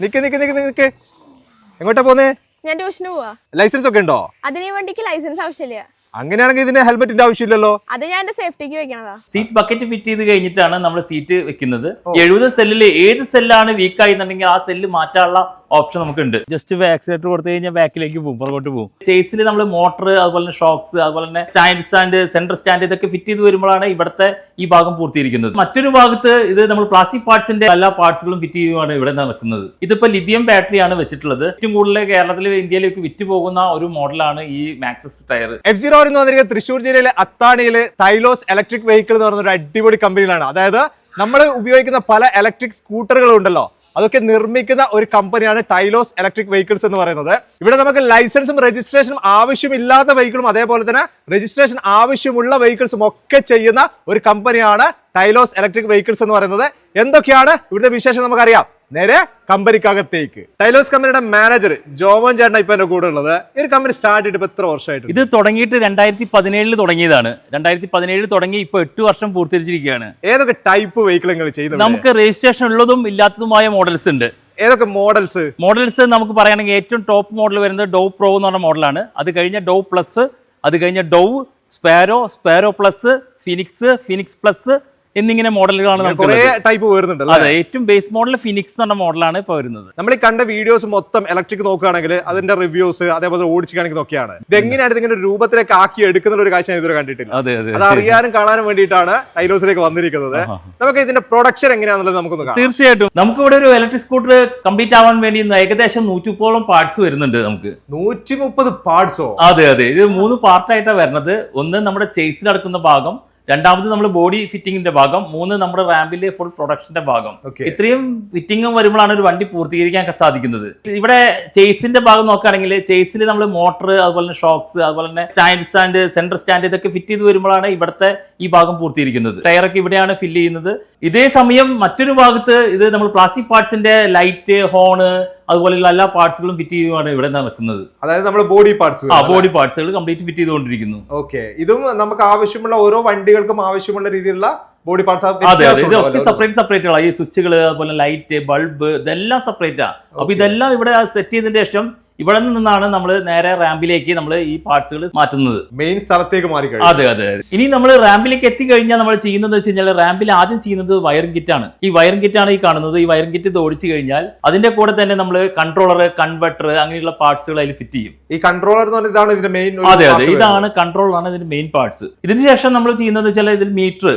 നിക്ക് നിക്ക് നിക്ക് നിക്ക്. എങ്ങോട്ടാ പോന്നേ? ഞാൻ ട്യൂഷന് പോവാ. ലൈസൻസ് ഒക്കെ ഉണ്ടോ? അതിന് വണ്ടിക്ക് ലൈസൻസ് ആവശ്യമില്ല. അങ്ങനെയാണെങ്കിൽ ഇതിന് ഹെൽമെറ്റിന്റെ ആവശ്യമില്ലല്ലോ. അത് ഞാൻ എന്റെ സേഫ്റ്റിക്ക് വെക്കണതാ. സീറ്റ് ബക്കറ്റ് ഫിറ്റ് ചെയ്ത് കഴിഞ്ഞിട്ടാണ് നമ്മൾ സീറ്റ് വെക്കുന്നത്. എഴുപത് സെല്ലിൽ ഏത് സെല്ലാണ് വീക്ക് ആയിന്നുണ്ടെങ്കിൽ ആ സെല്ല് മാറ്റാനുള്ള ഓപ്ഷൻ നമുക്കുണ്ട്. ജസ്റ്റ് വാക്സിനേറ്റർ കൊടുത്തു കഴിഞ്ഞാൽ ബാക്കിലേക്ക് പോകും പുറകോട്ട് പോകും ചേസിൽ നമ്മൾ മോട്ടർ അതുപോലെ തന്നെ ഷോക്സ് അതുപോലെ തന്നെ സ്റ്റാൻഡ് സ്റ്റാൻഡ് സെൻട്രൽ സ്റ്റാൻഡ് ഇതൊക്കെ ഫിറ്റ് ചെയ്ത് വരുമ്പോഴാണ് ഇവിടുത്തെ ഈ ഭാഗം പൂർത്തിയിരിക്കുന്നത് മറ്റൊരു ഭാഗത്ത് ഇത് നമ്മൾ പ്ലാസ്റ്റിക് പാർട്സിന്റെ എല്ലാ പാർട്സുകളും ഫിറ്റ് ചെയ്യുകയാണ് ഇവിടെ നടക്കുന്നത്. ഇതിപ്പോ ലിഥിയം ബാറ്ററി ആണ് വെച്ചിട്ടുള്ളത്. ഏറ്റവും കൂടുതൽ കേരളത്തിൽ ഇന്ത്യയിലേക്ക് വിറ്റ് പോകുന്ന ഒരു മോഡലാണ് ഈ മാക്സസ് ടയർ എഫ് സീറോ എന്ന് പറഞ്ഞിരിക്കുന്നത് തൃശ്ശൂർ ജില്ലയിലെ അത്താണിയിലെ തൈലോസ് ഇലക്ട്രിക് വെഹിക്കിൾ എന്ന് പറഞ്ഞ ഒരു അടിപൊളി കമ്പനിയിലാണ് അതായത് നമ്മൾ ഉപയോഗിക്കുന്ന പല ഇലക്ട്രിക് സ്കൂട്ടറുകളും ഉണ്ടല്ലോ. അതൊക്കെ നിർമ്മിക്കുന്ന ഒരു കമ്പനിയാണ് ടൈലോസ് ഇലക്ട്രിക് വെഹിക്കിൾസ് എന്ന് പറയുന്നത്. ഇവിടെ നമുക്ക് ലൈസൻസും രജിസ്ട്രേഷനും ആവശ്യമില്ലാത്ത വെഹിക്കിളും അതേപോലെ തന്നെ രജിസ്ട്രേഷൻ ആവശ്യമുള്ള വെഹിക്കിൾസും ഒക്കെ ചെയ്യുന്ന ഒരു കമ്പനിയാണ് ടൈലോസ് ഇലക്ട്രിക് വെഹിക്കിൾസ് എന്ന് പറയുന്നത്. എന്തൊക്കെയാണ് ഇവിടുത്തെ വിശേഷം നമുക്കറിയാം. നേരെ കമ്പനിക്കകത്തേക്ക്. ടൈലോസ് കമ്പനിയുടെ മാനേജർ ജോമോൻ ചേട്ടൻ ഇപ്പൊ എന്റെ കൂടെ ഉള്ളത്. ഈ ഒരു കമ്പനി സ്റ്റാർട്ട് ചെയ്തിട്ട് എത്ര വർഷമായിട്ട് ഇത് തുടങ്ങിയിട്ട് രണ്ടായിരത്തി പതിനേഴിൽ തുടങ്ങിയതാണ്. രണ്ടായിരത്തി പതിനേഴിൽ തുടങ്ങി ഇപ്പൊ എട്ട് വർഷം പൂർത്തീകരിച്ചിരിക്കുകയാണ്. ഏതൊക്കെ ടൈപ്പ് വെഹിക്കിൾ നിങ്ങൾ ചെയ്യുന്നത് നമുക്ക് രജിസ്ട്രേഷൻ ഉള്ളതും ഇല്ലാത്തതുമായ മോഡൽസ് ഉണ്ട്. ഏതൊക്കെ മോഡൽസ് മോഡൽസ് നമുക്ക് പറയുകയാണെങ്കിൽ ഏറ്റവും ടോപ്പ് മോഡൽ വരുന്നത് ഡോ പ്രോ എന്ന് പറഞ്ഞ മോഡലാണ് അത് കഴിഞ്ഞ ഡോ പ്ലസ് അത് കഴിഞ്ഞ ഡോ sparrow sparrow plus phoenix phoenix plus എന്നിങ്ങനെ മോഡലുകളാണ് കുറെ. ടൈപ്പ് വരുന്നുണ്ട് അതെ ഏറ്റവും ബേസ് മോഡൽ ഫിനിക്സ് എന്ന മോഡലാണ് ഇപ്പോൾ വരുന്നത്. നമ്മൾ ഈ കണ്ട വീഡിയോസ് മൊത്തം ഇലക്ട്രിക് നോക്കുകയാണെങ്കിൽ അതിന്റെ റിവ്യൂസ് അതേപോലെ ഓടിച്ച് കാണിക്കുന്ന ഒക്കെയാണ് ഇതെങ്ങനെയാണ് ഇതിങ്ങനെ രൂപത്തിലേക്ക് ആക്കി എടുക്കുന്ന ഒരു കാഴ്ച ഞാൻ ഇതുവരെ കണ്ടിട്ടില്ല. അതെ അതെ അത് അറിയാനും കാണാനും വേണ്ടിയിട്ടാണ് ടൈലോസിലേക്ക് വന്നിരിക്കുന്നത്. നമുക്ക് ഇതിന്റെ പ്രൊഡക്ഷൻ എങ്ങനെയാണെന്നുള്ളത് നമുക്ക് തീർച്ചയായിട്ടും. നമുക്ക് ഇവിടെ ഒരു ഇലക്ട്രിക് സ്കൂട്ടർ കംപ്ലീറ്റ് ആവാൻ വേണ്ടി ഏകദേശം നൂറ്റിപ്പോളം പാർട്സ് വരുന്നുണ്ട് നമുക്ക്. നൂറ്റി മുപ്പത് പാർട്സോ അതെ അതെ. ഇത് മൂന്ന് പാർട്ടായിട്ടാണ് വരുന്നത് ഒന്ന് നമ്മുടെ ചേസിൽ അടക്കുന്ന ഭാഗം രണ്ടാമത് നമ്മൾ ബോഡി ഫിറ്റിംഗിന്റെ ഭാഗം മൂന്ന് നമ്മുടെ റാമ്പിലെ ഫുൾ പ്രൊഡക്ഷന്റെ ഭാഗം. ഇത്രയും ഫിറ്റിംഗും വരുമ്പോഴാണ് ഒരു വണ്ടി പൂർത്തീകരിക്കാൻ സാധിക്കുന്നത്. ഇവിടെ ചേസിന്റെ ഭാഗം നോക്കുകയാണെങ്കിൽ ചേസിൽ നമ്മൾ മോട്ടർ അതുപോലെ തന്നെ ഷോക്സ് അതുപോലെ തന്നെ സ്റ്റാൻഡ് സ്റ്റാൻഡ് സെന്റർ സ്റ്റാൻഡ് ഇതൊക്കെ ഫിറ്റ് ചെയ്ത് വരുമ്പോഴാണ് ഇവിടുത്തെ ഈ ഭാഗം പൂർത്തീകരിക്കുന്നത്. ടയറൊക്കെ ഇവിടെയാണ് ഫില്ല് ചെയ്യുന്നത്. ഇതേ സമയം മറ്റൊരു ഭാഗത്ത് ഇത് നമ്മൾ പ്ലാസ്റ്റിക് പാർട്സിന്റെ ലൈറ്റ് ഹോണ് അതുപോലെയുള്ള എല്ലാ പാർട്സുകളും ഫിറ്റ് ചെയ്യുവാണ് ഇവിടെ നടക്കുന്നത്. അതായത് നമ്മുടെ ബോഡി പാർട്സ് ആ ബോഡി പാർട്സുകൾ കംപ്ലീറ്റ് ഫിറ്റ് ചെയ്തുകൊണ്ടിരിക്കുന്നു. ഓക്കെ ഇതും നമുക്ക് ആവശ്യമുള്ള ഓരോ വണ്ടികൾക്കും ആവശ്യമുള്ള രീതിയിലുള്ള ബോഡി പാർട്സ് അതെ അതെ. ഇതൊക്കെ സെപ്പറേറ്റ് സെപ്പറേറ്റ് ആണ് ഈ സ്വിച്ചുകൾ അതുപോലെ ലൈറ്റ് ബൾബ് ഇതെല്ലാം സെപ്പറേറ്റ് ആണ് അപ്പൊ ഇതെല്ലാം ഇവിടെ സെറ്റ് ചെയ്തതിന് ശേഷം ഇവിടെ നിന്നാണ് നമ്മൾ നേരെ റാമ്പിലേക്ക് നമ്മൾ ഈ പാർട്സുകൾ മാറ്റുന്നത്. മെയിൻ സ്ഥലത്തേക്ക് മാറി അതെ അതെ. ഇനി നമ്മൾ റാമ്പിലേക്ക് എത്തിക്കഴിഞ്ഞാൽ നമ്മൾ ചെയ്യുന്നത് വെച്ച് കഴിഞ്ഞാൽ റാമ്പിൽ ആദ്യം ചെയ്യുന്നത് വയറിംഗ് കിറ്റ് ആണ്. ഈ വയറിംഗ് കിറ്റ് ആണ് ഈ കാണുന്നത്. ഈ വയറിംഗ് കിറ്റ് ഇത് ഓടിച്ചു കഴിഞ്ഞാൽ അതിന്റെ കൂടെ തന്നെ നമ്മൾ കൺട്രോളർ കൺവെർട്ടർ അങ്ങനെയുള്ള പാർട്സുകൾ അതിൽ ഫിറ്റ് ചെയ്യും. ഈ കൺട്രോളർ എന്ന് ഇതാണ് ഇതിന്റെ മെയിൻ അതെ അതെ. ഇതാണ് കൺട്രോളർ ആണ് ഇതിന്റെ മെയിൻ പാർട്സ് ഇതിന് ശേഷം നമ്മൾ ചെയ്യുന്നത് വെച്ചാൽ ഇതിൽ മീറ്റർ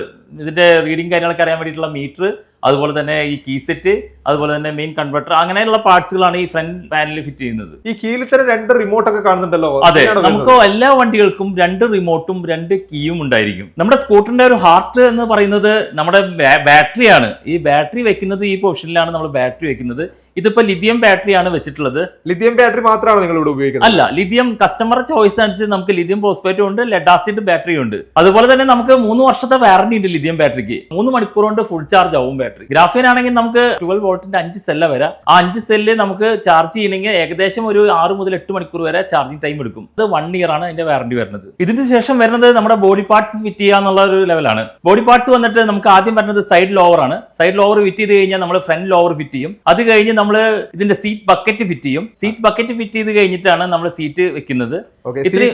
ഇതിന്റെ റീഡിംഗ് കാര്യങ്ങളൊക്കെ അറിയാൻ വേണ്ടിയിട്ടുള്ള മീറ്റർ അതുപോലെ തന്നെ ഈ കീ സെറ്റ് അതുപോലെ തന്നെ മെയിൻ കൺവെർട്ടർ അങ്ങനെയുള്ള പാർട്സുകളാണ് ഈ ഫ്രണ്ട് പാനലിൽ ഫിറ്റ് ചെയ്യുന്നത്. ഈ കീയിൽ തന്നെ രണ്ട് റിമോട്ട് ഒക്കെ കാണുന്നുണ്ടല്ലോ? അതെ നമുക്ക് എല്ലാ വണ്ടികൾക്കും രണ്ട് റിമോട്ടും രണ്ട് കീയും ഉണ്ടായിരിക്കും. നമ്മുടെ സ്കൂട്ടറിന്റെ ഒരു ഹാർട്ട് എന്ന് പറയുന്നത് നമ്മുടെ ബാറ്ററിയാണ് ഈ ബാറ്ററി വെക്കുന്നത് ഈ പൊസിഷനിലാണ് നമ്മൾ ബാറ്ററി വെക്കുന്നത്. ഇതിപ്പോ ലിഥിയം ബാറ്ററി ആണ് വെച്ചിട്ടുള്ളത്. ലിഥിയം ബാറ്ററി മാത്രമാണ് നിങ്ങൾ ഇവിടെ ഉപയോഗിക്കുന്നത്. അല്ല ലിഥിയം കസ്റ്റമർ ചോയ്സ് അനുസരിച്ച് നമുക്ക് ലിഥിയം പ്രോസ്പേറ്റും ഉണ്ട് ലെഡ് ആസിഡ് ബാറ്ററി ഉണ്ട്. അതുപോലെ തന്നെ നമുക്ക് മൂന്ന് വർഷത്തെ വാറണ്ടി ഉണ്ട് ലിഥിയം ബാറ്ററിക്ക് മൂന്ന് മണിക്കൂർ കൊണ്ട് ഫുൾ ചാർജ് ആവും ബാറ്ററി ഗ്രാഫീൻ ആണെങ്കിൽ നമുക്ക് ട്വൽവ് വോൾട്ടിന്റെ അഞ്ച് സെല്ല വരാം. ആ അഞ്ച് സെല്ല് നമുക്ക് ചാർജ് ചെയ്യണമെങ്കിൽ ഏകദേശം ഒരു ആറ് മുതൽ എട്ട് മണിക്കൂർ വരെ ചാർജിംഗ് ടൈം എടുക്കും. അത് വൺ ഇയർ ആണ് അതിന്റെ വാറണ്ടി വരുന്നത്. ഇതിന് ശേഷം വരുന്നത് നമ്മുടെ ബോഡി പാർട്സ് ഫിറ്റ് ചെയ്യുക എന്നുള്ള ഒരു ലെവലാണ് ബോഡി പാർട്സ് വന്നിട്ട് നമുക്ക് ആദ്യം വരുന്നത് സൈഡ് ലോവർ ആണ്. സൈഡ് ലോവർ ഫിറ്റ് ചെയ്ത് കഴിഞ്ഞാൽ നമ്മൾ ഫ്രണ്ട് ലോവർ ഫിറ്റ് ചെയ്യും. അത് കഴിഞ്ഞ് നമ്മൾ ഇതിന്റെ സീറ്റ് ബക്കറ്റ് ഫിറ്റ് ചെയ്യും. സീറ്റ് ബക്കറ്റ് ഫിറ്റ് ചെയ്ത് കഴിഞ്ഞിട്ടാണ് നമ്മൾ സീറ്റ് വെക്കുന്നത്.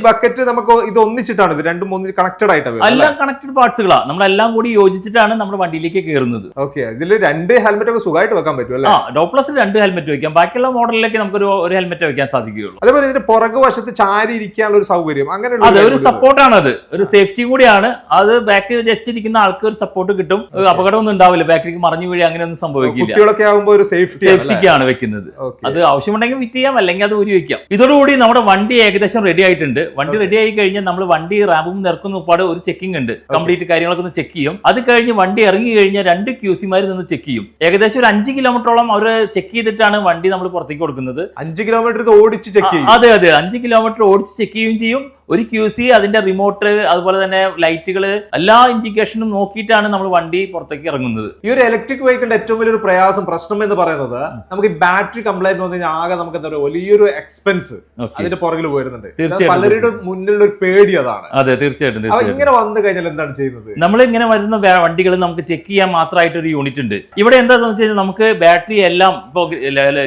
ബക്കറ്റ് നമുക്ക് ഇത് ഒന്നിച്ചിട്ടാണ് ഇത് രണ്ടും മൂന്ന് കണക്റ്റഡ് ആയിട്ടാണ് എല്ലാം കണക്റ്റഡ് പാർട്സുകളാണ് നമ്മളെല്ലാം കൂടി യോജിച്ചിട്ടാണ് നമ്മുടെ വണ്ടിയിലേക്ക് കയറുന്നത്. ഓക്കെ ഇതിൽ രണ്ട് ഹെൽമെറ്റ് ഒക്കെ സുഖമായിട്ട് വെക്കാൻ പറ്റും അല്ലേ? ഡോപ്ലസിൽ രണ്ട് ഹെൽമെറ്റ് വെക്കാം. ബാക്കിയുള്ള മോഡലിലേക്ക് നമുക്ക് ഒരു ഹെൽമെറ്റ് വെക്കാൻ സാധിക്കുകയുള്ളൂ. അതേപോലെ ഇതിന്റെ പുറകു വശത്ത് ചാരി ഇരിക്കാനുള്ള ഒരു സൗകര്യം അങ്ങനെ അതെ ഒരു സപ്പോർട്ടാണ് അത് ഒരു സേഫ്റ്റി കൂടിയാണ്. അത് ബാക്കിൽ ജസ്റ്റ് ഇരിക്കുന്ന ആൾക്ക് ഒരു സപ്പോർട്ട് കിട്ടും. അപകടമൊന്നും ഉണ്ടാവില്ല. ബാക്കിലേക്ക് മറിഞ്ഞു വീഴി അങ്ങനെയൊന്നും സംഭവിക്കില്ല. കുട്ടികളൊക്കെ ആകുമ്പോൾ ഒരു സേഫ്റ്റി സേഫ്റ്റിക്കാണ് വെക്കുന്നത്. അത് ആവശ്യമുണ്ടെങ്കിൽ ഫിറ്റ് ചെയ്യാം അല്ലെങ്കിൽ അത് ഊരി വെക്കാം. ഇതോടുകൂടി നമ്മുടെ വണ്ടി ഏകദേശം റെഡി ആയിട്ടുണ്ട്. വണ്ടി റെഡി ആയി കഴിഞ്ഞാൽ നമ്മൾ വണ്ടി റാമ്പും നിറക്കുന്ന ഉപ്പാട് ഒരു ചെക്കിംഗ് ഉണ്ട്. കംപ്ലീറ്റ് കാര്യങ്ങളൊക്കെ ഒന്ന് ചെക്ക് ചെയ്യും. അത് കഴിഞ്ഞ് വണ്ടി ഇറങ്ങി കഴിഞ്ഞാൽ രണ്ട് ക്യൂസിമാർ നിന്ന് ചെക്ക് ചെയ്യും. ഏകദേശം ഒരു അഞ്ച് കിലോമീറ്ററോളം അവർ ചെക്ക് ചെയ്തിട്ടാണ് വണ്ടി നമ്മൾ പുറത്തേക്ക് കൊടുക്കുന്നത്. അഞ്ച് കിലോമീറ്റർ ഓടിച്ച് ചെക്ക് ചെയ്യും. അതെ അതെ. അഞ്ച് കിലോമീറ്റർ ഓടിച്ച് ചെക്ക് ചെയ്യുകയും ചെയ്യും. ഒരു ക്യൂ സി അതിന്റെ റിമോട്ട് അതുപോലെ തന്നെ ലൈറ്റുകൾ എല്ലാ ഇൻഡിക്കേഷനും നോക്കിയിട്ടാണ് നമ്മൾ വണ്ടി പുറത്തേക്ക് ഇറങ്ങുന്നത്. ഈ ഒരു ഇലക്ട്രിക് വെഹിക്കിളിന്റെ ഏറ്റവും വലിയൊരു പ്രയാസം പ്രശ്നം എന്ന് പറയുന്നത് നമുക്ക് ഈ ബാറ്ററി കംപ്ലൈന്റ് വന്നു കഴിഞ്ഞാൽ ആകെ നമുക്ക് എന്താ പറയുക വലിയൊരു എക്സ്പെൻസ് അതിന്റെ പുറകിൽ തീർച്ചയായിട്ടും പലരുടെ മുന്നിലുള്ള ഒരു പേടി അതാണ്. അതെ തീർച്ചയായിട്ടും ഇങ്ങനെ വന്നു കഴിഞ്ഞാൽ എന്താണ് ചെയ്യുന്നത്? നമ്മൾ ഇങ്ങനെ വരുന്ന വണ്ടികൾ നമുക്ക് ചെക്ക് ചെയ്യാൻ മാത്രമായിട്ട് ഒരു യൂണിറ്റ് ഉണ്ട്. ഇവിടെ എന്താണെന്ന് വെച്ച് കഴിഞ്ഞാൽ നമുക്ക് ബാറ്ററി എല്ലാം ഇപ്പോൾ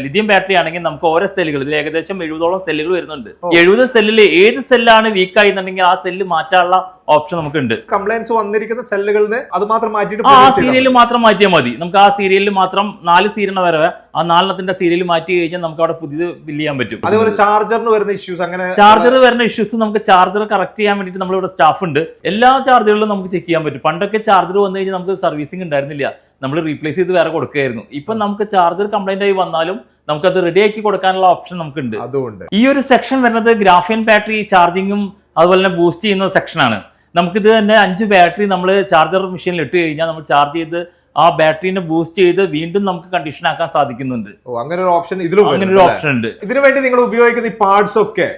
ലിഥിയം ബാറ്ററി ആണെങ്കിൽ നമുക്ക് ഓരോ സെല്ലുകൾ ഇതിൽ ഏകദേശം എഴുപതോളം സെല്ലുകൾ വരുന്നുണ്ട്. എഴുപത് സെല്ലിൽ ഏത് സെല്ലാണ് വീക്ക് ആയിരുന്നുണ്ടെങ്കിൽ ആ സെല്ല് മാറ്റാനുള്ള ഓപ്ഷൻ നമുക്ക് ഉണ്ട് കംപ്ലൈൻസ് വന്നിരിക്കുന്ന സെല്ലുകളിൽ അത് മാത്രം മാറ്റിയിട്ട് ആ സീരിയൽ മാത്രം മാറ്റിയാൽ മതി. നമുക്ക് ആ സീരിയലിൽ മാത്രം നാല് സീരിയൽ വരെ ആ നാലെണ്ണത്തിന്റെ സീരിയൽ മാറ്റി കഴിഞ്ഞാൽ നമുക്ക് അവിടെ പുതിയത് ബില്ല് ചെയ്യാൻ പറ്റും. അതേപോലെ ചാർജറിന് വരുന്ന ഇഷ്യൂസ് അങ്ങനെ ചാർജർ വരുന്ന ഇഷ്യൂസ് നമുക്ക് ചാർജർ കറക്റ്റ് ചെയ്യാൻ വേണ്ടിയിട്ട് നമ്മളിവിടെ സ്റ്റാഫ് ഉണ്ട്. എല്ലാ ചാർജറുകളും നമുക്ക് ചെക്ക് ചെയ്യാൻ പറ്റും. പണ്ടൊക്കെ ചാർജർ വന്നു കഴിഞ്ഞാൽ നമുക്ക് സർവീസിംഗ് ഉണ്ടായിരുന്നില്ല. നമ്മൾ റീപ്ലേസ് ചെയ്ത് വേറെ കൊടുക്കുകയായിരുന്നു. ഇപ്പം നമുക്ക് ചാർജർ കംപ്ലൈന്റ് ആയി വന്നാലും നമുക്കത് റെഡി ആക്കി കൊടുക്കാനുള്ള ഓപ്ഷൻ നമുക്കുണ്ട്. അതുകൊണ്ട് ഈ ഒരു സെക്ഷൻ വരുന്നത് ഗ്രാഫിയൻ ബാറ്ററി ചാർജിങ്ങും അതുപോലെ തന്നെ ബൂസ്റ്റ് ചെയ്യുന്ന സെക്ഷനാണ് നമുക്കിത് തന്നെ അഞ്ച് ബാറ്ററി നമ്മൾ ചാർജർ മെഷീനിൽ ഇട്ട് കഴിഞ്ഞാൽ നമ്മൾ ചാർജ് ചെയ്ത് ആ ബാറ്ററിനെ ബൂസ്റ്റ് ചെയ്ത് വീണ്ടും നമുക്ക് കണ്ടീഷൻ ആക്കാൻ സാധിക്കുന്നുണ്ട്. അങ്ങനെ ഒരു ഓപ്ഷൻ ഇതിലും അങ്ങനെ ഒരു ഓപ്ഷൻ ഉണ്ട്. ഇതിനു വേണ്ടി നിങ്ങൾ ഉപയോഗിക്കുന്ന ഈ പാർട്സ് ഒക്കെ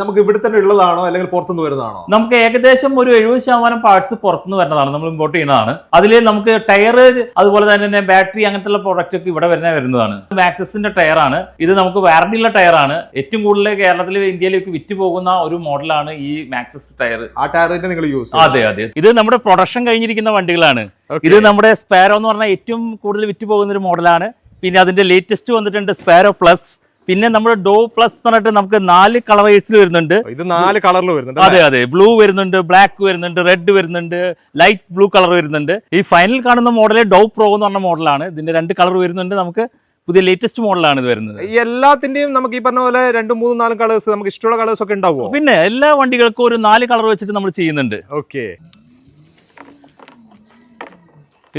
നമുക്ക് ഇവിടെ തന്നെ ഉള്ളതാണോ അല്ലെങ്കിൽ പുറത്തുനിന്ന് വരുന്നതാണോ? നമുക്ക് ഏകദേശം ഒരു എഴുപത് ശതമാനം പാർട്സ് പുറത്തുനിന്ന് വരുന്നതാണ് നമ്മൾ ഇമ്പോർട്ട് ചെയ്യുന്നതാണ്. അതിൽ നമുക്ക് ടയർ അതുപോലെ തന്നെ ബാറ്ററി അങ്ങനത്തെ പ്രോഡക്റ്റ് ഒക്കെ ഇവിടെ വരുന്ന വരുന്നതാണ്. മാക്സസിന്റെ ടയർ ആണ്. ഇത് നമുക്ക് വാറണ്ടി ഉള്ള ടയർ ആണ്. ഏറ്റവും കൂടുതൽ കേരളത്തിൽ ഇന്ത്യയിലേക്ക് വിറ്റ് പോകുന്ന ഒരു മോഡലാണ് ഈ മാക്സസ് ടയർ ആ ടയർ നിങ്ങൾ യൂസ് അതെ അതെ. ഇത് നമ്മുടെ പ്രൊഡക്ഷൻ കഴിഞ്ഞിരിക്കുന്ന വണ്ടികളാണ്. ഇത് നമ്മുടെ സ്പാരോ എന്ന് പറഞ്ഞാൽ ഏറ്റവും കൂടുതൽ വിറ്റ് പോകുന്ന ഒരു മോഡലാണ്. പിന്നെ അതിന്റെ ലേറ്റസ്റ്റ് വന്നിട്ടുണ്ട് സ്പാരോ പ്ലസ് പിന്നെ നമ്മുടെ ഡോ പ്ലസ് എന്ന് പറഞ്ഞിട്ട് നമുക്ക് നാല് കളറേഴ്സിൽ വരുന്നുണ്ട്. ഇത് നാല് കളറിൽ വരുന്നുണ്ട് അതെ അതെ. ബ്ലൂ വരുന്നുണ്ട് ബ്ലാക്ക് വരുന്നുണ്ട് റെഡ് വരുന്നുണ്ട് ലൈറ്റ് ബ്ലൂ കളർ വരുന്നുണ്ട്. ഈ ഫൈനൽ കാണുന്ന മോഡൽ ഡോ പ്രോ എന്ന് പറഞ്ഞ മോഡലാണ് ഇതിന്റെ രണ്ട് കളർ വരുന്നുണ്ട്. നമുക്ക് പുതിയ ലേറ്റസ്റ്റ് മോഡലാണ് ഇത് വരുന്നത്. എല്ലാത്തിന്റെയും നമുക്ക് ഈ പറഞ്ഞ പോലെ രണ്ടും മൂന്നും നാലും കളേഴ്സ് നമുക്ക് ഇഷ്ടമുള്ള കളേഴ്സ് ഒക്കെ ഉണ്ടാവുമോ? പിന്നെ എല്ലാ വണ്ടികൾക്കും ഒരു നാല് കളർ വെച്ചിട്ട് നമ്മൾ ചെയ്യുന്നുണ്ട്. ഓക്കെ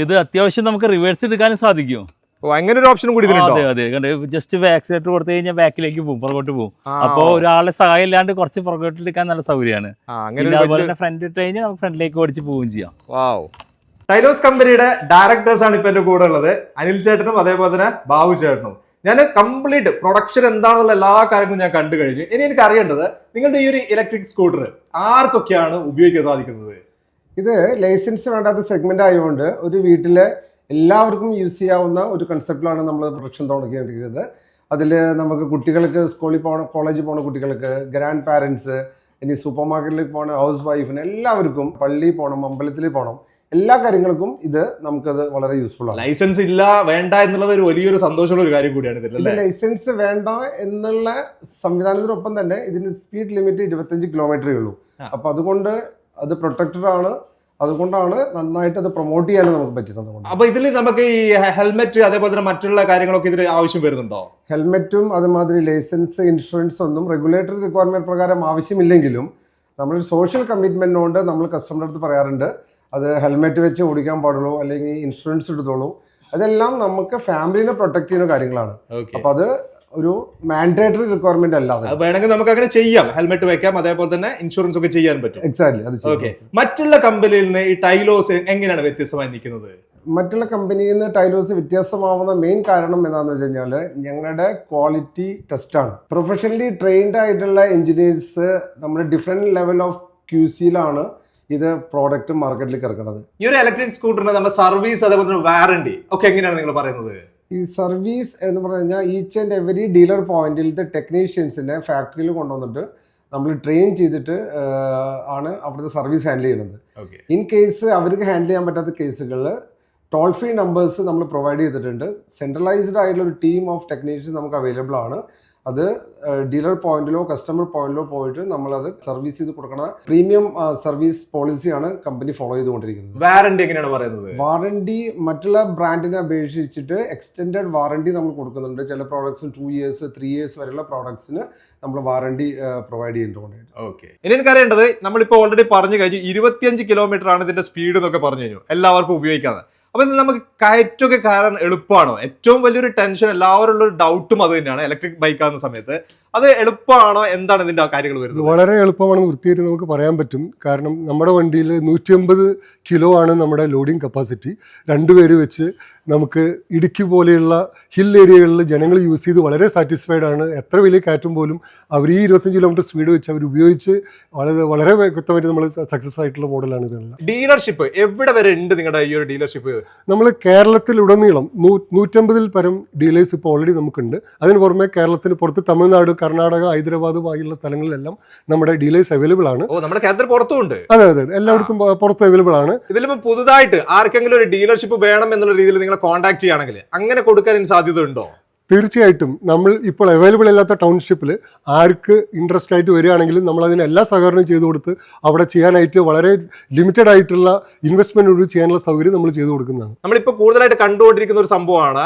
ഇത് അത്യാവശ്യം നമുക്ക് റിവേഴ്സ് എടുക്കാനും സാധിക്കും. അങ്ങനെ ഒരു ഓപ്ഷൻ കൂടി അതെ അതെ. കണ്ട് ജസ്റ്റ് വാക്സിനേറ്റർ കൊടുത്തു കഴിഞ്ഞാൽ ബാക്കിലേക്ക് പോകും പുറകോട്ട് പോകും. അപ്പൊ അപ്പോൾ. ഒരാളെ സഹായം ഇല്ലാണ്ട് കുറച്ച് പുറകോട്ട് എടുക്കാൻ നല്ല സൗകര്യമാണ്. അതുപോലെ തന്നെ ഫ്രണ്ട് ഇട്ട് കഴിഞ്ഞാൽ നമുക്ക് ഫ്രണ്ടിലേക്ക് ഓടിച്ച് പോവുകയും ചെയ്യാം. വാവ്. ടൈലോസ് കമ്പനിയുടെ ഡയറക്ടേഴ്സ് ആണ് ഇപ്പൊ എന്റെ കൂടെ ഉള്ളത്. അനിൽ ചേട്ടനും അതേപോലെ തന്നെ ബാബു ചേട്ടനും. ഞാൻ കംപ്ലീറ്റ് പ്രൊഡക്ഷൻ എന്താണെന്നുള്ള എല്ലാ കാര്യങ്ങളും ഞാൻ കണ്ടു കഴിഞ്ഞു. ഇനി എനിക്ക് അറിയേണ്ടത് നിങ്ങളുടെ ഈ ഒരു ഇലക്ട്രിക് സ്കൂട്ടർ ആർക്കൊക്കെയാണ് ഉപയോഗിക്കാൻ സാധിക്കുന്നത്? ഇത് ലൈസൻസ് വേണ്ടാത്ത സെഗ്മെന്റ് ആയതുകൊണ്ട് ഒരു വീട്ടിലെ എല്ലാവർക്കും യൂസ് ചെയ്യാവുന്ന ഒരു കൺസെപ്റ്റിലാണ് നമ്മൾ പ്രൊഡക്ഷൻ തുടങ്ങിയിരിക്കുന്നത് അതിൽ നമുക്ക് കുട്ടികൾക്ക് സ്കൂളിൽ പോകണം കോളേജിൽ പോകുന്ന കുട്ടികൾക്ക് ഗ്രാൻഡ് പാരൻസ് ഇനി സൂപ്പർ മാർക്കറ്റിലേക്ക് പോകണ ഹൗസ് വൈഫിന് എല്ലാവർക്കും പള്ളിയിൽ പോകണം അമ്പലത്തിൽ പോകണം എല്ലാ കാര്യങ്ങൾക്കും ഇത് നമുക്കത് വളരെ യൂസ്ഫുൾ ആണ്. ലൈസൻസ് ഇല്ല വേണ്ട എന്നുള്ളത് ഒരു വലിയൊരു സന്തോഷമുള്ള ഒരു കാര്യം കൂടിയാണ് ലൈസൻസ് വേണ്ട എന്നുള്ള സംവിധാനത്തിനൊപ്പം തന്നെ ഇതിന് സ്പീഡ് ലിമിറ്റ് ഇരുപത്തഞ്ച് കിലോമീറ്ററേ ഉള്ളൂ. അപ്പൊ അതുകൊണ്ട് അത് പ്രൊട്ടക്റ്റഡ് ആണ്. അതുകൊണ്ടാണ് നന്നായിട്ട് അത് പ്രൊമോട്ട് ചെയ്യാനും നമുക്ക് പറ്റുന്നത് അപ്പൊ ഇതിൽ നമുക്ക് ഈ ഹെൽമെറ്റ് അതേപോലെ തന്നെ മറ്റുള്ള കാര്യങ്ങളൊക്കെ ഇതിന് ആവശ്യം വരുന്നുണ്ടോ? ഹെൽമെറ്റും അതുമാതിരി ലൈസൻസ് ഇൻഷുറൻസ് ഒന്നും റെഗുലേറ്ററി റിക്വയർമെന്റ് പ്രകാരം ആവശ്യമില്ലെങ്കിലും നമ്മളൊരു സോഷ്യൽ കമ്മിറ്റ്മെന്റ് കൊണ്ട് നമ്മൾ കസ്റ്റമറുടെ അടുത്ത് പറയാറുണ്ട്. അത് ഹെൽമെറ്റ് വെച്ച് ഓടിക്കാൻ പാടുള്ളൂ അല്ലെങ്കിൽ ഇൻഷുറൻസ് എടുത്തോളൂ. അതെല്ലാം നമുക്ക് ഫാമിലിനെ പ്രൊട്ടക്ട് ചെയ്യുന്ന കാര്യങ്ങളാണ്. അപ്പൊ അത് ഒരു മാൻഡേറ്ററി റിക്വയർമെന്റ് അല്ലാതെ വേണമെങ്കിൽ നമുക്ക് അങ്ങനെ ചെയ്യാം. ഹെൽമെറ്റ് വെക്കാം അതേപോലെ തന്നെ ഇൻഷുറൻസ് ഒക്കെ ചെയ്യാൻ പറ്റും. എക്സാക്ട്ലി അത്. ഓക്കെ മറ്റുള്ള കമ്പനിയിൽ നിന്ന് ഈ ടൈലോസ് എങ്ങനെയാണ് വ്യത്യസ്തമായി നിൽക്കുന്നത്? മറ്റുള്ള കമ്പനിയിൽ നിന്ന് ടൈലോസ് വ്യത്യാസമാവുന്ന മെയിൻ കാരണം എന്താണെന്ന് വെച്ച് കഴിഞ്ഞാൽ ഞങ്ങളുടെ ക്വാളിറ്റി ടെസ്റ്റാണ് പ്രൊഫഷണലി ട്രെയിൻഡ് ആയിട്ടുള്ള എഞ്ചിനീയേഴ്സ് നമ്മുടെ ഡിഫറെന്റ് ലെവൽ ഓഫ് ക്യൂ സിയിലാണ് ഇത് പ്രോഡക്റ്റ് മാർക്കറ്റിലേക്ക് ഇറക്കുന്നത് ഈ ഒരു ഇലക്ട്രിക് സ്കൂട്ടറിന് നമ്മുടെ സർവീസ് അതേപോലെ തന്നെ വാറണ്ടി ഒക്കെ എങ്ങനെയാണ് നിങ്ങൾ പറയുന്നത്? ഈ സർവീസ് എന്ന് പറഞ്ഞു കഴിഞ്ഞാൽ ഈച്ച് ആൻഡ് എവറി ഡീലർ പോയിന്റിലത്തെ ടെക്നീഷ്യൻസിനെ ഫാക്ടറിയിൽ കൊണ്ടുവന്നിട്ട് നമ്മൾ ട്രെയിൻ ചെയ്തിട്ട് ആണ് അവിടുത്തെ സർവീസ് ഹാൻഡിൽ ചെയ്യുന്നത്. ഇൻ കേസ് അവർക്ക് ഹാൻഡിൽ ചെയ്യാൻ പറ്റാത്ത കേസുകളിൽ ടോൾ ഫ്രീ നമ്പേഴ്സ് നമ്മൾ പ്രൊവൈഡ് ചെയ്തിട്ടുണ്ട്. സെൻട്രലൈസ്ഡ് ആയിട്ടുള്ള ഒരു ടീം ഓഫ് ടെക്നീഷ്യൻസ് നമുക്ക് അവൈലബിൾ ആണ്. അത് ഡീലർ പോയിന്റിലോ കസ്റ്റമർ പോയിന്റിലോ പോയിട്ട് നമ്മൾ അത് സർവീസ് ചെയ്ത് കൊടുക്കണ പ്രീമിയം സർവീസ് പോളിസിയാണ് കമ്പനി ഫോളോ ചെയ്തുകൊണ്ടിരിക്കുന്നത്. വാറണ്ടി എങ്ങനെയാണ് പറയുന്നത്? വാറണ്ടി മറ്റുള്ള ബ്രാൻഡിനെ അപേക്ഷിച്ചിട്ട് എക്സ്റ്റെൻഡഡ് വാറണ്ടി നമ്മൾ കൊടുക്കുന്നുണ്ട്. ചില പ്രോഡക്ട്സിന് ടു ഇയേഴ്സ് ത്രീ ഇയേഴ്സ് വരെയുള്ള പ്രോഡക്ട്സിന് നമ്മൾ വാറണ്ടി പ്രൊവൈഡ് ചെയ്യുന്നുണ്ട് ഓക്കെ ഇനി എനിക്ക് അറിയേണ്ടത് നമ്മളിപ്പോൾ ഓൾറെഡി പറഞ്ഞു കഴിഞ്ഞു ഇരുപത്തിയഞ്ച് കിലോമീറ്റർ ആണ് ഇതിന്റെ സ്പീഡ് എന്നൊക്കെ പറഞ്ഞു കഴിഞ്ഞു. എല്ലാവർക്കും ഉപയോഗിക്കാതെ. അപ്പൊ നമുക്ക് കയറ്റൊക്കെ കയറാൻ എളുപ്പമാണോ? ഏറ്റവും വലിയൊരു ടെൻഷൻ എല്ലാവരും ഒരു ഡൗട്ടും അത് തന്നെയാണ് ഇലക്ട്രിക് ബൈക്ക് ആകുന്ന സമയത്ത്. അത് എളുപ്പമാണോ? എന്താണ് ഇതിന്റെ കാര്യങ്ങൾ വരുന്നത്? വളരെ എളുപ്പമാണ് വൃത്തിയായിട്ട് നമുക്ക് പറയാൻ പറ്റും. കാരണം നമ്മുടെ വണ്ടിയിൽ നൂറ്റി അമ്പത് കിലോ ആണ് നമ്മുടെ ലോഡിംഗ് കപ്പാസിറ്റി രണ്ടുപേര് വെച്ച് നമുക്ക് ഇടുക്കി പോലെയുള്ള ഹിൽ ഏരിയകളിൽ ജനങ്ങൾ യൂസ് ചെയ്ത് വളരെ സാറ്റിസ്ഫൈഡ് ആണ്. എത്ര വലിയ കാറ്റും പോലും അവർ ഈ ഇരുപത്തഞ്ച് കിലോമീറ്റർ സ്പീഡ് വെച്ച് അവർ ഉപയോഗിച്ച് വളരെ വളരെ വ്യക്തമായിട്ട് നമ്മൾ സക്സസ് ആയിട്ടുള്ള മോഡലാണ് ഇതെല്ലാം. ഡീലർഷിപ്പ് എവിടെ വരെ ഉണ്ട് നിങ്ങളുടെ ഈ ഒരു ഡീലർഷിപ്പ് നമ്മൾ കേരളത്തിലുടനീളം നൂറ്റമ്പതിൽ പരം ഡീലേഴ്സ് ഇപ്പോൾ ഓൾറെഡി നമുക്കുണ്ട്. അതിന് പുറമെ കേരളത്തിന് പുറത്ത് തമിഴ്നാട് കർണാടക ഹൈദരാബാദ് ബാക്കിയുള്ള സ്ഥലങ്ങളിലെല്ലാം നമ്മുടെ ഡീലേഴ്സ് അവൈലബിൾ ആണ്. ഓ നമ്മുടെ കേരളത്തിൽ പുറത്തും ഉണ്ട്. അതെ അതെ. എല്ലായിടത്തും പുറത്ത് അവൈലബിൾ ആണ്. ഇതിലിപ്പോ പുതുതായിട്ട് ആർക്കെങ്കിലും ഒരു ഡീലർഷിപ്പ് വേണം എന്നുള്ള രീതിയിൽ നിങ്ങളെ കോൺടാക്ട് ചെയ്യുകയാണെങ്കിൽ അങ്ങനെ കൊടുക്കാൻ സാധ്യത ഉണ്ടോ? തീർച്ചയായിട്ടും. നമ്മൾ ഇപ്പോൾ അവൈലബിൾ അല്ലാത്ത ടൗൺഷിപ്പിൽ ആർക്ക് ഇൻട്രസ്റ്റ് ആയിട്ട് വരികയാണെങ്കിലും നമ്മൾ അതിന് എല്ലാ സഹകരണം ചെയ്തു കൊടുത്ത് അവിടെ ചെയ്യാനായിട്ട് വളരെ ലിമിറ്റഡ് ആയിട്ടുള്ള ഇൻവെസ്റ്റ്മെന്റ് ചെയ്യാനുള്ള സൗകര്യം നമ്മൾ ചെയ്തു കൊടുക്കുന്നതാണ്. നമ്മളിപ്പോൾ കൂടുതലായിട്ട് കണ്ടുകൊണ്ടിരിക്കുന്ന ഒരു സംഭവമാണ്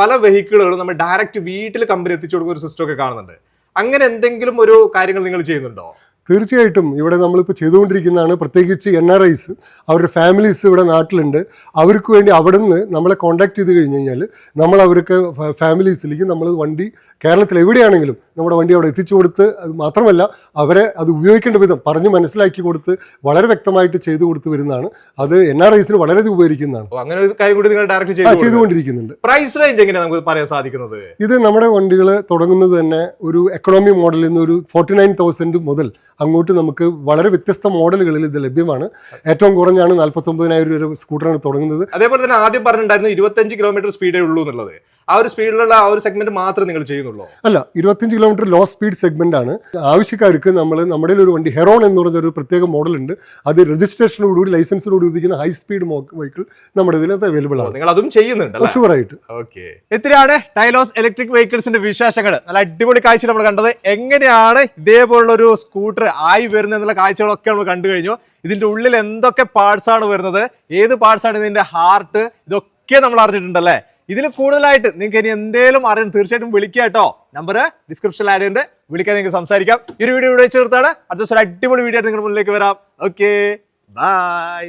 പല വെഹിക്കിളുകളും നമ്മൾ ഡയറക്റ്റ് വീട്ടിൽ കമ്പനി എത്തിച്ചു കൊടുക്കുന്ന ഒരു സിസ്റ്റം ഒക്കെ കാണുന്നുണ്ട്. അങ്ങനെ എന്തെങ്കിലും ഒരു കാര്യങ്ങൾ നിങ്ങൾ ചെയ്യുന്നുണ്ടോ? തീർച്ചയായിട്ടും ഇവിടെ നമ്മളിപ്പോൾ ചെയ്തുകൊണ്ടിരിക്കുന്നതാണ് പ്രത്യേകിച്ച് എൻ ആർ ഐസ് അവരുടെ ഫാമിലീസ് ഇവിടെ നാട്ടിലുണ്ട്. അവർക്ക് വേണ്ടി അവിടെ നിന്ന് നമ്മളെ കോൺടാക്ട് ചെയ്ത് കഴിഞ്ഞ് കഴിഞ്ഞാൽ നമ്മൾ അവർക്ക് ഫാമിലീസിലേക്ക് നമ്മൾ വണ്ടി കേരളത്തിൽ എവിടെയാണെങ്കിലും നമ്മുടെ വണ്ടി അവിടെ എത്തിച്ചു കൊടുത്ത് അത് മാത്രമല്ല അവരെ അത് ഉപയോഗിക്കേണ്ട വിധം പറഞ്ഞ് മനസ്സിലാക്കി കൊടുത്ത് വളരെ വ്യക്തമായിട്ട് ചെയ്തു കൊടുത്ത് വരുന്നതാണ്. അത് എൻ ആർ ഐസിന് വളരെയധികം ഉപകരിക്കുന്നതാണ്. അങ്ങനെ ഒരു കാര്യം കൂടി നിങ്ങൾ ഡയറക്റ്റ് ചെയ്തു ചെയ്തുകൊണ്ടിരിക്കുന്നുണ്ട്. പ്രൈസ് റേഞ്ച് എങ്ങനെയാണ് നമുക്ക് പറയാൻ സാധിക്കുന്നത്? ഇത് നമ്മുടെ വണ്ടികൾ തുടങ്ങുന്നത് തന്നെ ഒരു എക്കണോമി മോഡലിൽ നിന്ന് ഒരു ഫോർട്ടി നയൻ തൗസൻഡ് മുതൽ അങ്ങോട്ട് നമുക്ക് വളരെ വ്യത്യസ്ത മോഡലുകളിൽ ഇത് ലഭ്യമാണ്. ഏറ്റവും കുറഞ്ഞാണ് നാൽപ്പത്തൊമ്പതിനായിരം രൂപ സ്കൂട്ടറാണ് തുടങ്ങുന്നത്. അതേപോലെ തന്നെ ആദ്യം പറഞ്ഞിട്ടുണ്ടായിരുന്നു ഇരുപത്തഞ്ച് കിലോമീറ്റർ സ്പീഡേ ഉള്ളൂ എന്നുള്ളത്. ആ ഒരു സ്പീഡിലുള്ള ആ ഒരു സെഗ്മെന്റ് മാത്രമേ നിങ്ങൾ ചെയ്യുന്നുള്ളൂ. അല്ല ഇരുപത്തഞ്ച് കിലോമീറ്റർ ലോ സ്പീഡ് സെഗ്മെന്റ് ആണ് ആവശ്യക്കാർക്ക് നമ്മൾ നമ്മുടെ ഒരു വണ്ടി ഹെറോൺ എന്ന് പറഞ്ഞ ഒരു പ്രത്യേക മോഡൽ ഉണ്ട് അത് രജിസ്ട്രേഷനോടുകൂടി ലൈസൻസിനോട് ഉപയോഗിക്കുന്ന ഹൈ സ്പീഡ് വെഹിക്കിൾ നമ്മുടെ ഇതിനകത്ത് അവൈലബിൾ ആണ്. നിങ്ങൾ അതും ചെയ്യുന്നുണ്ട് ഷുവർ ആയിട്ട്. ഓക്കെ. എത്രയാണ് ടൈലോസ് ഇലക്ട്രിക് വെഹിക്കിൾസിന്റെ വിശേഷങ്ങൾ നല്ല അടിപൊളി കാഴ്ച നമ്മൾ കണ്ടത്. എങ്ങനെയാണ് ഇതേപോലുള്ള ഒരു സ്കൂട്ടർ ആയി വരുന്നത് എന്നുള്ള കാഴ്ചകളൊക്കെ നമ്മൾ കണ്ടു കഴിഞ്ഞു. ഇതിന്റെ ഉള്ളിൽ എന്തൊക്കെ പാർട്സ് ആണ് വരുന്നത്? ഏത് പാർട്സ് ആണ് ഇതിന്റെ ഹാർട്ട് ഇതൊക്കെ നമ്മൾ അറിഞ്ഞിട്ടുണ്ടല്ലേ? ഇതിൽ കൂടുതലായിട്ട് നിങ്ങൾക്ക് ഇനി എന്തേലും അറിയണം തീർച്ചയായിട്ടും വിളിക്കുക കേട്ടോ. നമ്പർ ഡിസ്ക്രിപ്ഷനിൽ ആഡ് ചെയ്യുന്നുണ്ട്. വിളിക്കാൻ നിങ്ങൾക്ക് സംസാരിക്കാം. ഈ ഒരു വീഡിയോ ഇവിടെ ചേർത്താണ് അടുത്ത ദിവസം ഒരു അടിപൊളി വീഡിയോ ആയിട്ട് നിങ്ങളുടെ മുന്നിലേക്ക് വരാം. Okay bye